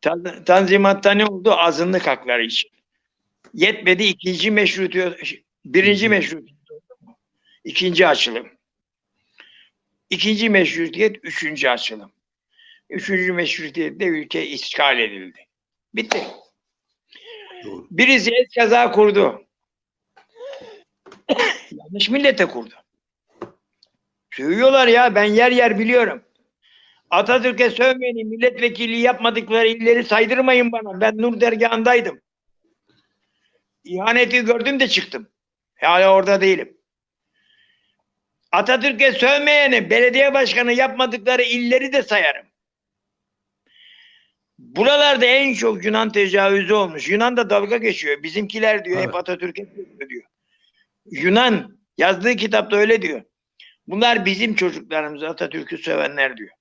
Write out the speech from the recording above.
Tan- Tanzimat'ta ne oldu? Azınlık hakları için. Yetmedi ikinci meşrutiyet, birinci meşrutiyet, ikinci açılım. İkinci meşrutiyet, üçüncü açılım. Üçüncü meşrutiyette ülke işgal edildi. Bitti. Doğru. Birisi eskaza kurdu. Yanlış millete kurdu. Sövüyorlar ya ben yer yer biliyorum. Atatürk'e sövmeyeni milletvekili yapmadıkları illeri saydırmayın bana. Ben Nur dergahındaydım. İhaneti gördüm de çıktım. Hala orada değilim. Atatürk'e sövmeyeni belediye başkanı yapmadıkları illeri de sayarım. Buralarda en çok Yunan tecavüzü olmuş. Yunan da dalga geçiyor. Bizimkiler diyor hep Evet. Atatürk'e sövüyor diyor. Yunan yazdığı kitapta öyle diyor. Bunlar bizim çocuklarımız Atatürk'ü sövenler diyor.